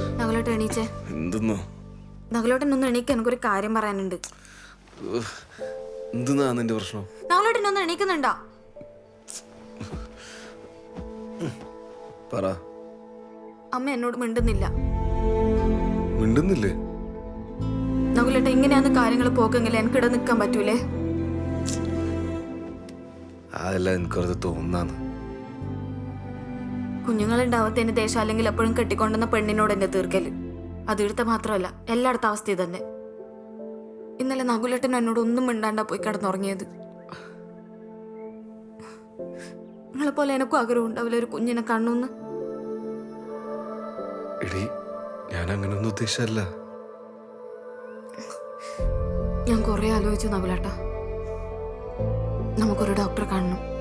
നഗലോട്ട് എണീച്ചേ. എന്തെന്നോ? നഗലോട്ടൻ ഒന്ന് എണീക്ക് എനിക്കൊരു കാര്യം പറയാനുണ്ട്. എന്തെന്നാ നിന്റെ പ്രശ്നം? നഗലോട്ടൻ ഒന്ന് എണീക്കുന്നുണ്ടോ? പറ. അമ്മ എന്നോട് മിണ്ടുന്നില്ല. മിണ്ടുന്നില്ലേ? നഗലോട്ട ഇങ്ങനെയാന്ന് കാര്യങ്ങൾ പോക്കെങ്കിൽ എനിക്കിടെ നിൽക്കാൻ പറ്റൂലേ? അതെല്ലാം എനിക്കത് തോന്നാന്ന്. കുഞ്ഞുങ്ങളുണ്ടാവത്തതിന് ദേശം അല്ലെങ്കിൽ എപ്പോഴും കെട്ടിക്കൊണ്ടുന്ന പെണ്ണിനോട് എന്നെ തീർക്കൽ. അത് ഇവിടുത്തെ മാത്രമല്ല എല്ലായിടത്തെ അവസ്ഥ തന്നെ ഇന്നലെ നകുലട്ടൻ എന്നോട് ഒന്നും മിണ്ടാണ്ടാ പോയി കിടന്നുറങ്ങിയത്. നിങ്ങളെ പോലെ എനിക്കും ആഗ്രഹം ഉണ്ടാവില്ല ഒരു കുഞ്ഞിനെ കണ്ണൂന്ന്. എടി ഞാൻ അങ്ങനെയൊന്നും ഉദ്ദേശിച്ചല്ല ഞാൻ കുറെ ആലോചിച്ചു നകുലേട്ട. നമുക്കൊരു ഡോക്ടറെ കാണണം.